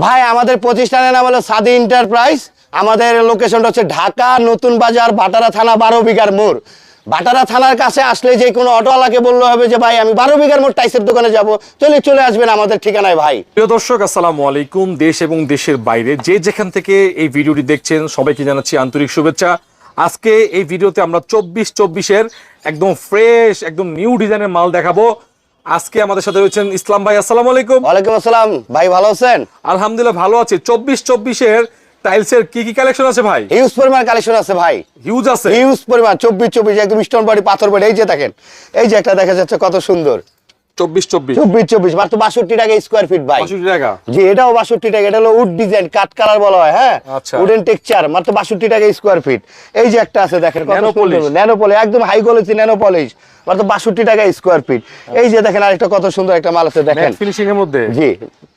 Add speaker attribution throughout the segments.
Speaker 1: ভাই, আমাদের প্রতিষ্ঠানের নাম হলো সাদি এন্টারপ্রাইজ। আমাদের লোকেশনটা হচ্ছে ঢাকা, নতুন বাজার, বাটারা থানা, বারো বিঘার মোড়। বাটারা থানার কাছে আসলে যে কোনো অটোওয়ালাকে বললে হবে যে, ভাই, আমি বারো বিঘার মোড় টাইসের দোকানে যাব। চলে চলে আসবেন আমাদের ঠিকানায়, ভাই।
Speaker 2: প্রিয় দর্শক, আসসালামু আলাইকুম। দেশ এবং দেশের বাইরে যে যেখান থেকে এই ভিডিওটি দেখছেন, সবাইকে জানাচ্ছি আন্তরিক শুভেচ্ছা। আজকে এই ভিডিওতে আমরা চব্বিশ চব্বিশের একদম ফ্রেশ একদম নিউ ডিজাইনের মাল দেখাবো। আজকে আমাদের সাথে রয়েছেন ইসলাম ভাই আসসালাম আলাইকুম।
Speaker 1: ওয়ালাইকুম আসসালাম। ভাই ভালো আছেন?
Speaker 2: আলহামদুলিল্লাহ ভালো আছে। চব্বিশ চব্বিশের টাইলসের কি কি কালেকশন আছে ভাই?
Speaker 1: হিউজ পরিমাণ কালেকশন আছে ভাই।
Speaker 2: হিউজ আছে?
Speaker 1: হিউজ পরিমাণ চব্বিশ চব্বিশ একদম স্টোন বাড়ি পাথর বাড়ি এই যে দেখেন এই যে একটা দেখা যাচ্ছে কত সুন্দর।
Speaker 2: চব্বিশ চব্বিশ।
Speaker 1: চব্বিশ চব্বিশ। মাত্র বাষট্টি টাকা স্কোয়ার ফিট ভাই।
Speaker 2: পঁয়ষট্টি টাকা?
Speaker 1: জি এটাও বাষট্টি টাকা। এটা হলো উড ডিজাইন কাট কালার বলা হয় হ্যাঁ?
Speaker 2: আচ্ছা।
Speaker 1: উডেন টেক্সচার মাত্র বাষট্টি টাকা স্কোয়ার ফিট এই যে একটা আছে দেখেন
Speaker 2: Nano polish।
Speaker 1: ন্যানো পলিশ একদম হাই কোয়ালিটি ন্যানো মাত্র বাষট্টি টাকা স্কোয়ার ফিট এই যে দেখেন আরেকটা কত সুন্দর একটা মাল আছে দেখেন।
Speaker 2: ফিনিশিং এর মধ্যে?
Speaker 1: জি।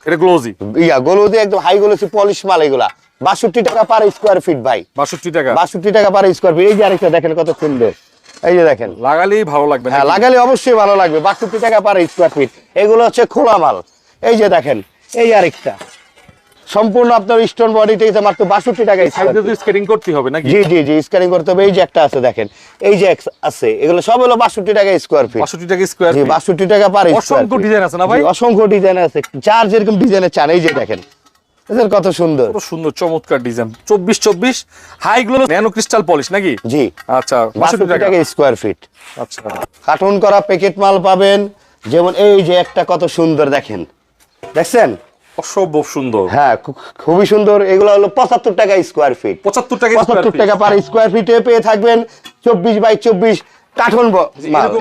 Speaker 2: এটা গ্লোজি
Speaker 1: ইয়া একদম হাই পলিশ মাল এগুলা। বাষট্টি টাকা পার স্কোয়ার ফিট ভাই।
Speaker 2: বাষট্টি টাকা?
Speaker 1: বাষট্টি টাকা পার স্কোয়ার ফিট এই যে আরেকটা দেখেন কত সুন্দর। এই যে দেখেন।
Speaker 2: লাগালেই ভালো লাগবে
Speaker 1: হ্যাঁ লাগালে অবশ্যই ভালো লাগবে। বাষট্টি টাকা পার স্কোয়ার ফিট এগুলো হচ্ছে খোলা মাল। এই যে দেখেন এই আরেকটা। সম্পূর্ণ আপনার স্টোন বডিতে মাত্র বাষট্টি টাকা square
Speaker 2: সাইডে
Speaker 1: feet।
Speaker 2: স্কেটিং করতে হবে নাকি?
Speaker 1: জি জি জি স্ক্যানিং করতে হবে। এই যে একটা আছে দেখেন। এই যে আছে এগুলো সব হলো বাষট্টি টাকা স্কোয়ার ফিট
Speaker 2: বাষট্টি টাকা স্কোয়ার
Speaker 1: জি বাষট্টি টাকা পার
Speaker 2: অসংখ্য ডিজাইন আছে না ভাই?
Speaker 1: অসংখ্য ডিজাইন আছে। যার যেরকম ডিজাইনের চান এই যে দেখেন। এদের কত সুন্দর।
Speaker 2: কত সুন্দর চমৎকার ডিজাইন। চব্বিশ চব্বিশ হাই গুলো ন্যানো ক্রিস্টাল পলিশ নাকি?
Speaker 1: জি।
Speaker 2: আচ্ছা বাষট্টি
Speaker 1: বাষট্টি
Speaker 2: টাকা।
Speaker 1: টাকা স্কোয়ার ফিট
Speaker 2: আচ্ছা।
Speaker 1: কার্টুন করা প্যাকেট মাল পাবেন। যেমন এই যে একটা কত সুন্দর দেখেন। দেখছেন?
Speaker 2: অসম্ভব সুন্দর।
Speaker 1: হ্যাঁ খুবই সুন্দর। এগুলো হলো পঁচাত্তর টাকা স্কোয়ার ফিট
Speaker 2: পঁচাত্তর টাকা
Speaker 1: পঁচাত্তর টাকা পার স্কোয়ার ফিটে পেয়ে থাকবেন চব্বিশ বাই চব্বিশ কার্টুন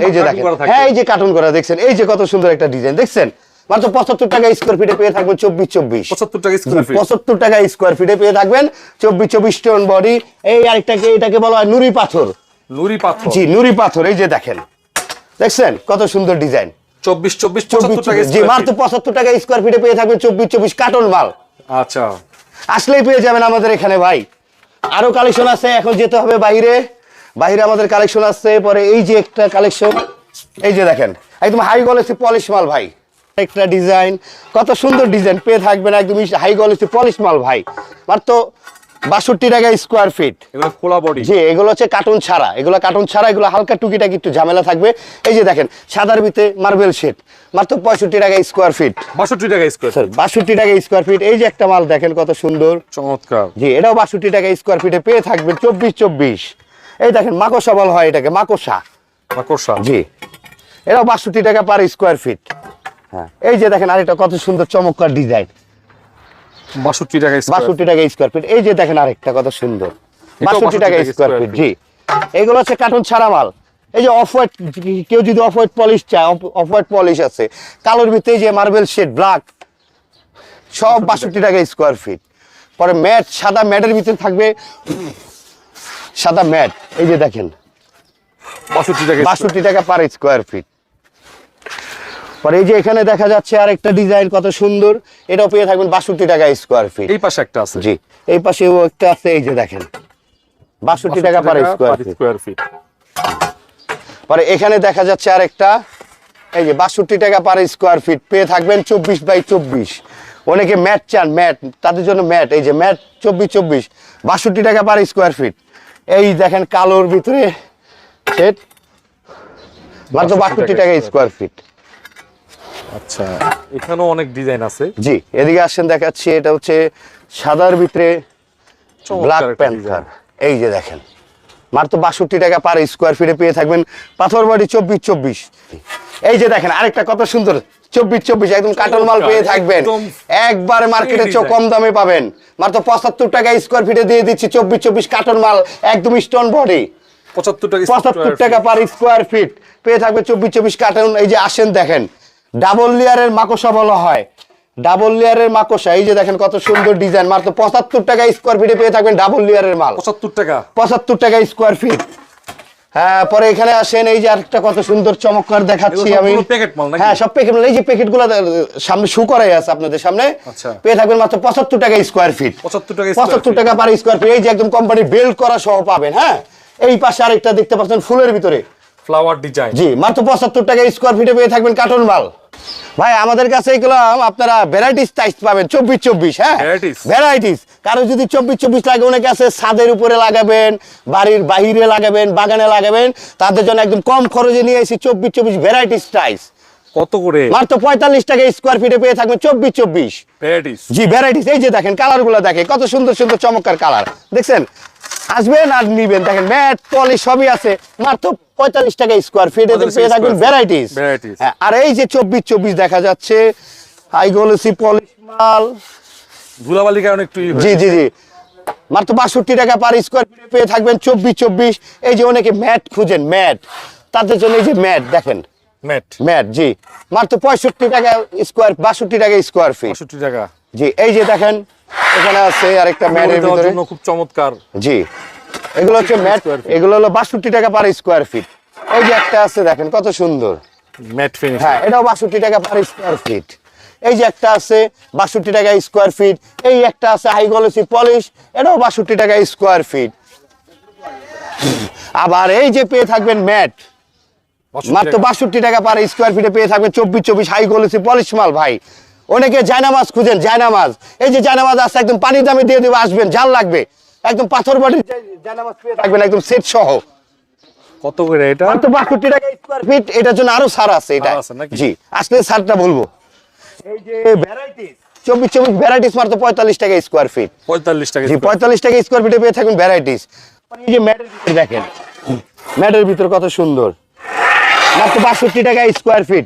Speaker 1: এই যে দেখেন। হ্যাঁ এই যে কার্টুন করা দেখছেন? এই যে কত সুন্দর একটা ডিজাইন দেখছেন? মাত্র পঁচাত্তর টাকা স্কোয়ার ফিটে পেয়ে থাকবেন চব্বিশ চব্বিশ।
Speaker 2: পঁচাত্তর টাকা স্কোয়ার ফিট
Speaker 1: পঁচাত্তর টাকা স্কোয়ার ফিটে পেয়ে থাকবেন চব্বিশ চব্বিশ স্টোন বডি এই আরেকটাকে এটাকে বলা হয় নুরি পাথর।
Speaker 2: নুরি পাথর।
Speaker 1: জি নুরি পাথর এই যে দেখেন। দেখছেন? কত সুন্দর ডিজাইন
Speaker 2: চব্বিশ চব্বিশ
Speaker 1: চব্বিশ
Speaker 2: টাকা
Speaker 1: জি মাত্র পঁচাত্তর টাকা স্কোয়ার ফিটে পেয়ে থাকবেন চব্বিশ চব্বিশ কার্টন মাল।
Speaker 2: আচ্ছা।
Speaker 1: আসলেই পেয়ে যাবেন আমাদের এখানে ভাই। আরও কালেকশন আছে এখন যেতে হবে বাইরে। বাইরে আমাদের কালেকশন আছে পরে এই যে একটা কালেকশন এই যে দেখেন। একদম হাই কোয়ালিটি পলিশ মাল ভাই। একটা ডিজাইন কত সুন্দর ডিজাইন পেয়ে থাকবেন একদম হাই কোয়ালিটি পলিশ মাল ভাই। মাত্র বাষট্টি টাকা স্কোয়ার ফিট
Speaker 2: এগুলো খোলা বডি
Speaker 1: জি এগুলো হচ্ছে কার্টুন ছাড়া। এগুলো কার্টুন ছাড়া এগুলো হালকা টুকিটাকি একটু ঝামেলা থাকবে। এই যে দেখেন সাদার ভিতরে মার্বেল শেড মাত্র পঁয়ষট্টি টাকা স্কোয়ার ফিট
Speaker 2: বাষট্টি টাকা স্কোয়ার
Speaker 1: বাষট্টি টাকা স্কোয়ার ফিট এই যে একটা মাল দেখেন কত সুন্দর।
Speaker 2: চমৎকার।
Speaker 1: জি এটাও বাষট্টি টাকা স্কোয়ার ফিটে পেয়ে থাকবেন চব্বিশ চব্বিশ। এই দেখেন মাকসা বলা হয় এটাকে মাকড়সা।
Speaker 2: মাকড়সা।
Speaker 1: জি এটাও বাষট্টি টাকা পার স্কোয়ার ফিট হ্যাঁ। এই যে দেখেন আরেকটা কত সুন্দর চমৎকার ডিজাইন।
Speaker 2: বাষট্টি টাকা
Speaker 1: বাষট্টি টাকা স্কোয়ার ফিট এই যে দেখেন আরেকটা কত সুন্দর। বাষট্টি টাকা স্কোয়ার ফিট। জি। এগুলো হচ্ছে কার্টুন ছাড়া মাল। এই যে অফ হোয়াইট কেউ যদি অফ হোয়াইট পলিশ চায় অফ হোয়াইট পলিশ আছে। কালোর ভিতরে যে মার্বেল শেড ব্ল্যাক সব বাষট্টি টাকা। স্কোয়ার ফিট পরে ম্যাট সাদা ম্যাটের ভিতরে থাকবে। সাদা ম্যাট এই যে দেখেন।
Speaker 2: বাষট্টি টাকা
Speaker 1: বাষট্টি টাকা পার স্কোয়ার ফিট পরে এই যে এখানে দেখা যাচ্ছে আরেকটা ডিজাইন কত সুন্দর। এটাও পেয়ে থাকবেন বাষট্টি টাকা স্কোয়ার ফিট
Speaker 2: এই পাশে একটা আছে।
Speaker 1: জি এই পাশেও একটা আছে এই যে দেখেন। বাষট্টি টাকা পার স্কোয়ার ফিট পরে এখানে দেখা যাচ্ছে আরেকটা এই যে বাষট্টি টাকা পার স্কোয়ার ফিট পেয়ে থাকবেন চব্বিশ বাই চব্বিশ। অনেকে ম্যাট চান ম্যাট তাদের জন্য ম্যাট এই যে ম্যাট চব্বিশ চব্বিশ। বাষট্টি টাকা পার স্কোয়ার ফিট এই দেখেন কালোর ভিতরে সেট মাত্র বাষট্টি
Speaker 2: টাকা
Speaker 1: স্কোয়ার ফিট
Speaker 2: আচ্ছা এখানেও অনেক ডিজাইন আছে।
Speaker 1: জি এদিকে আসেন দেখাচ্ছি এটা হচ্ছে সাদার ভিতরে ব্ল্যাক প্যান্থার এই যে দেখেন মাত্র বাষট্টি টাকা পার স্কোয়ার ফিটে পেয়ে থাকবেন পাথর বাড়ি চব্বিশ চব্বিশ। এই যে দেখেন আরেকটা কত সুন্দর চব্বিশ চব্বিশ একদম কাটল মাল পেয়ে থাকবেন। একবারে মার্কেটে
Speaker 2: design।
Speaker 1: কম দামে পাবেন। মাত্র পঁচাত্তর টাকা স্কোয়ার ফিটে দিয়ে দিচ্ছি চব্বিশ চব্বিশ কাটন মাল একদম স্টোন বডি
Speaker 2: পঁচাত্তর টাকা
Speaker 1: পঁচাত্তর টাকা পার স্কোয়ার ফিট পেয়ে থাকবে চব্বিশ চব্বিশ কার্টন এই যে আসেন দেখেন। ডাবল লেয়ারের মাকড়সা বলা হয়। ডাবল লেয়ারের মাকড়সা এই যে দেখেন কত সুন্দর ডিজাইন মাত্র পঁচাত্তর টাকা স্কোয়ার ফিটে পেয়ে থাকবেন ডাবল লেয়ারের মাল।
Speaker 2: পঁচাত্তর টাকা।
Speaker 1: পঁচাত্তর টাকা স্কোয়ার ফিট হ্যাঁ পরে এখানে আসেন এই যে আরেকটা কত সুন্দর চমৎকার দেখাচ্ছি আমি? হ্যাঁ সব প্যাকেট মাল। এই যে প্যাকেটগুলো সামনে শু করাই আছে আপনাদের সামনে।
Speaker 2: আচ্ছা।
Speaker 1: পেয়ে থাকবেন মাত্র পঁচাত্তর টাকা স্কোয়ার ফিট
Speaker 2: 75 টাকা
Speaker 1: পঁচাত্তর টাকা পার স্কোয়ার ফিট এই যে একদম কোম্পানি বেল্ট করা সহ পাবেন হ্যাঁ? এই পাশে আরেকটা দেখতে পাচ্ছেন ফুলের ভিতরে।
Speaker 2: Flower design.
Speaker 1: জি মাত্র পঁচাত্তর টাকা স্কোয়ার ফিটে পেয়ে থাকবেন কার্টন মাল। ভাই আমাদের কাছে এগুলো আপনারা ভ্যারাইটিস টাইস পাবেন চব্বিশ চব্বিশ হ্যাঁ? ভ্যারাইটিস কারও যদি চব্বিশ চব্বিশ লাগে অনেকে আছে ছাদের উপরে লাগাবেন বাড়ির বাহিরে লাগাবেন বাগানে লাগাবেন তাদের জন্য একদম কম খরচে নিয়ে এসেছি চব্বিশ চব্বিশ ভ্যারাইটিস টাইস
Speaker 2: কত করে?
Speaker 1: মাত্র পঁয়তাল্লিশ টাকা স্কোয়ার ফিটে পেয়ে থাকবেন চব্বিশ চব্বিশ। জি ভ্যারাইটিস এই যে দেখেন কালারগুলো দেখেন কত সুন্দর সুন্দর চমৎকার কালার দেখছেন? আসবেন আর নিবেন? দেখেন ম্যাট পলিশ সবই আছে। মাত্র পঁয়তাল্লিশ টাকা স্কোয়ার ফিট
Speaker 2: 45
Speaker 1: পেয়ে থাকবেন ভ্যারাইটিস। আর এই যে চব্বিশ চব্বিশ দেখা যাচ্ছে হাই গলসি পলিশ মাল।
Speaker 2: ধুলাবালির কারণে একটু
Speaker 1: জি জি জি। মাত্র বাষট্টি টাকা পার স্কোয়ার ফিটে পেয়ে থাকবেন চব্বিশ চব্বিশ এই যে অনেকে ম্যাট খুঁজেন ম্যাট। তাদের জন্য এই যে ম্যাট দেখেন।
Speaker 2: ম্যাট।
Speaker 1: ম্যাট জি। মাত্র পঁয়ষট্টি টাকা স্কোয়ার বাষট্টি টাকা স্কোয়ার ফিট
Speaker 2: টাকা।
Speaker 1: জি এই যে দেখেন এখানে আছে আরেকটা ম্যাটের ভিতরে।
Speaker 2: খুব চমৎকার।
Speaker 1: জি। এগুলো হচ্ছে ম্যাট এগুলো হলো বাষট্টি টাকা পার স্কোয়ার ফিট এই যে একটা আছে দেখেন কত সুন্দর।
Speaker 2: ম্যাট ফিনিশ
Speaker 1: হ্যাঁ এটাও বাষট্টি টাকা পার স্কোয়ার ফিট এই যে একটা আছে বাষট্টি টাকা স্কোয়ার ফিট এই একটা আছে হাই গলসি পলিশ এটাও বাষট্টি টাকা স্কোয়ার ফিট আবার এই যে পেয়ে থাকবেন ম্যাট। মাত্র বাষট্টি টাকা পার স্কোয়ার ফিটে পেয়ে থাকবেন চব্বিশ চব্বিশ হাই গলেছি পলিশ মাল ভাই। অনেকে জায়নামাজ খুঁজেন জায়নামাজ। এই যে জায়নামাজ আছে একদম পানির দামে দিয়ে দেবো আসবেন জাল লাগবে। একদম পাথর বাড়ির জায়নামাজ পেয়ে থাকবেন একদম সেট সহ।
Speaker 2: কত করে এটা?
Speaker 1: বাষট্টি টাকা স্কোয়ার ফিট এটার জন্য আরও সার আছে এটা? জি আসলে সারটা বলব। এই যে ভ্যারাইটিস চব্বিশ চব্বিশ ভ্যারাইটিস মাত্র পঁয়তাল্লিশ টাকা স্কোয়ার ফিট
Speaker 2: পঁয়তাল্লিশ টাকা
Speaker 1: জি পঁয়তাল্লিশ টাকা স্কোয়ার ফিটে পেয়ে থাকবেন ভ্যারাইটিস এই যে ম্যাটের ভিতরে দেখেন ম্যাটের ভিতর কত সুন্দর। মাত্র বাষট্টি টাকা স্কোয়ার ফিট